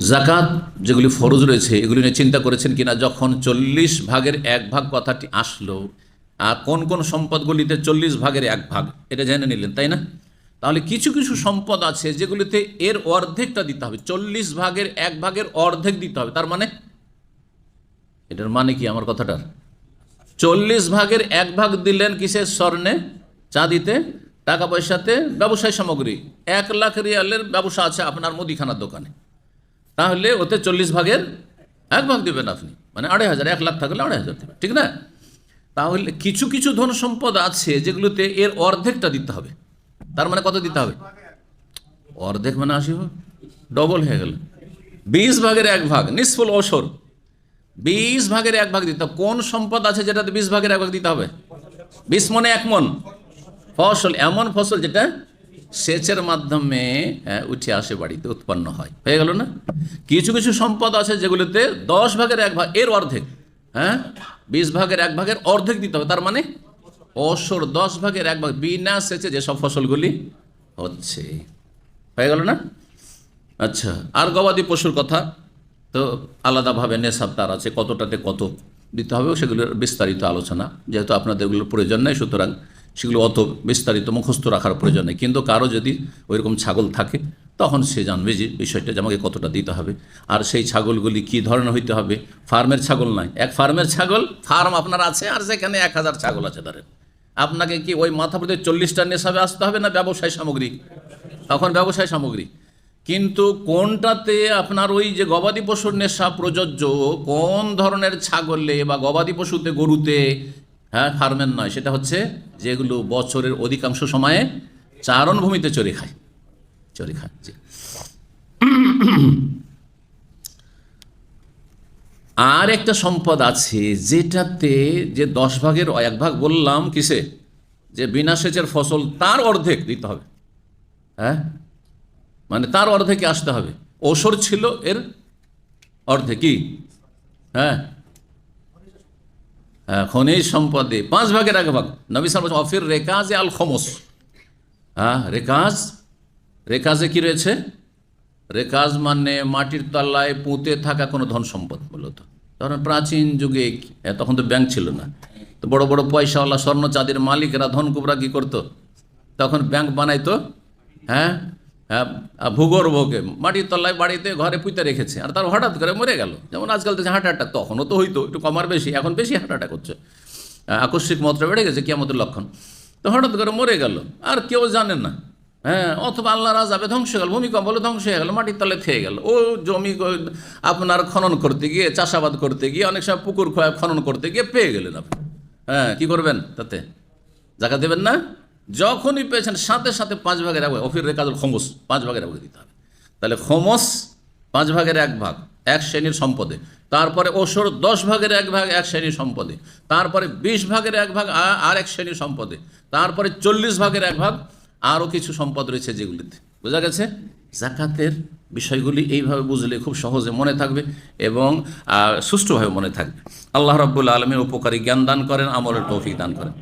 জাকাত যেগুলি ফরজ রয়েছে, এগুলি নিয়ে চিন্তা করেছেন কিনা? যখন চল্লিশ ভাগের এক ভাগ কথাটি আসলো, আর কোন কোন সম্পদগুলিতে চল্লিশ ভাগের এক ভাগ? এটা জেনে নিলেন, তাই না? তাহলে কিছু কিছু সম্পদ আছে যেগুলিতে এর অর্ধেকটা দিতে হবে। চল্লিশ ভাগের এক ভাগের অর্ধেক দিতে হবে। তার মানে? এটার মানে কি আমার কথাটার? চল্লিশ ভাগের এক ভাগ দিলেন কিসের স্বর্ণে? চাঁদিতে টাকা পয়সাতে, ব্যবসায় সামগ্রী। এক লাখ রিয়ালের ব্যবসা আছে আপনার মুদিখানার দোকানে। তাহলে ওতে চল্লিশ ভাগের এক ভাগ দেবেন আপনি। মানে আড়াই হাজার, এক লাখ থাকলে আড়াই হাজার দেবেন, ঠিক না? তাহলে কিছু কিছু ধন সম্পদ আছে যেগুলোতে এর অর্ধেকটা দিতে হবে। তার মানে কত দিতে হবে? অর্ধেক মানে আশি ভাগ। ডবল হয়ে গেল। বিশ ভাগের এক ভাগ, নিষ্ফল অসর। বিশ ভাগের এক ভাগ দিতে হবে। কোন সম্পদ আছে যেটাতে বিশ ভাগের এক ভাগ দিতে হবে? বিশ মনে এক মন। ফসল, এমন ফসল যেটা সেচের মাধ্যমে উঠে আসে বাড়িতে উৎপন্ন হয়। হয়ে গেল না? কিছু কিছু সম্পদ আছে যেগুলোতে দশ ভাগের এক ভাগ, এর অর্ধেক হ্যাঁ? বিশ ভাগের এক ভাগের অর্ধেক দিতে হবে, তার মানে অসর দশ ভাগের এক ভাগ বিনা সেচে যেসব ফসলগুলি হচ্ছে। হয়ে গেল না? আচ্ছা আর গবাদি পশুর কথা তো আলাদাভাবে নেশাব তার আছে, কতটাতে কত দিতে হবে সেগুলোর বিস্তারিত আলোচনা, যেহেতু আপনাদের এগুলোর প্রয়োজন নেই, সুতরাং সেগুলো অত বিস্তারিত মুখস্থ রাখার প্রয়োজন নেই। কিন্তু কারও যদি ওইরকম ছাগল থাকে, তখন সে জানবে যে বিষয়টা আমাকে কতটা দিতে হবে। আর সেই ছাগলগুলি কী ধরনের হইতে হবে? ফার্মের ছাগল নয়। এক ফার্মের ছাগল, ফার্ম আপনার আছে আর সেখানে এক হাজার ছাগল আছে ধরেন। আপনাকে কি ওই মাথা প্রতি চল্লিশটা নেশাবে আসতে হবে না ব্যবসায় সামগ্রী? তখন ব্যবসায় সামগ্রী। কিন্তু কোনটাতে আপনার ওই যে গবাদি পশুর নেশা প্রযোজ্য, কোন ধরনের ছাগলে বা গবাদি পশুতে, গরুতে হ্যাঁ ফার্মের নয়। সেটা হচ্ছে যেগুলো বছরের অধিকাংশ সময়ে চারণভূমিতে চড়ে খায়। চড়ে খায় আর একটা সম্পদ আছে যেটাতে যে দশ ভাগের এক ভাগ বললাম কিসে? যে বিনা সেচের ফসল তার অর্ধেক দিতে হবে। হ্যাঁ? মানে তার অর্ধেকে আসতে হবে। ওসর ছিল এর অর্ধে কি? হ্যাঁ? খনিজ সম্পদে পাঁচ ভাগের এক ভাগ। নবী সাল অফির রেকাজে আল খমস। হ্যাঁ রেকাজ? রেকাজে কি রয়েছে? রেকাজ মানে মাটির তলায় পুঁতে থাকা কোনো ধন সম্পদ মূলত তখন প্রাচীন যুগে এ, তখন তো ব্যাংক ছিল না। তো বড় বড় পয়সাওয়ালা স্বর্ণ চাঁদের মালিকরা ধন কুবরা কী করতো? তখন ব্যাংক বানাইতো হ্যাঁ হ্যাঁ? ভূগর্ভকে মাটির তলায় বাড়িতে ঘরে পুঁতে রেখেছে। আর তার হঠাৎ করে মরে গেল। যেমন আজকাল তো হার্ট অ্যাটাক, তখনও তো হইতো, একটু কমার বেশি, এখন বেশি হার্ট অ্যাটাক হচ্ছে। আকস্মিক মাত্রা বেড়ে গেছে কি আমাদের লক্ষণ। তো হঠাৎ করে মরে গেল। আর কেউ জানে না। হ্যাঁ অথবা আল্লাহ রাজাবে ধ্বংস হয়ে গেল, ভূমিকম্প হলে ধ্বংস হয়ে গেল, মাটির তলে খেয়ে গেল। ও জমি আপনার খনন করতে গিয়ে, চাষাবাদ করতে গিয়ে, অনেক সময় পুকুর খনন করতে গিয়ে পেয়ে গেলেন আপনি। হ্যাঁ কী করবেন তাতে? জায়গা দেবেন না? যখনই পেয়েছেন সাথে সাথে পাঁচ ভাগের এক ভাগ। অফির রেখাজুল খমস, পাঁচ ভাগের এক দিতে হবে। তাহলে খমস পাঁচ ভাগের এক ভাগ, এক শ্রেণির সম্পদে। তারপরে ওসর দশ ভাগের এক ভাগ, এক শ্রেণির সম্পদে। তারপরে বিশ ভাগের এক ভাগ আর এক শ্রেণির সম্পদে। তারপরে চল্লিশ ভাগের এক ভাগ আরও কিছু সম্পদ রয়েছে যেগুলিতে। বোঝা গেছে? জাকাতের বিষয়গুলি এইভাবে বুঝলে খুব সহজে মনে থাকবে এবং সুষ্ঠুভাবে মনে থাকবে। আল্লাহ রব্বুল আলমীর উপকারী জ্ঞান দান করেন, আমলের তৌফিক দান করেন।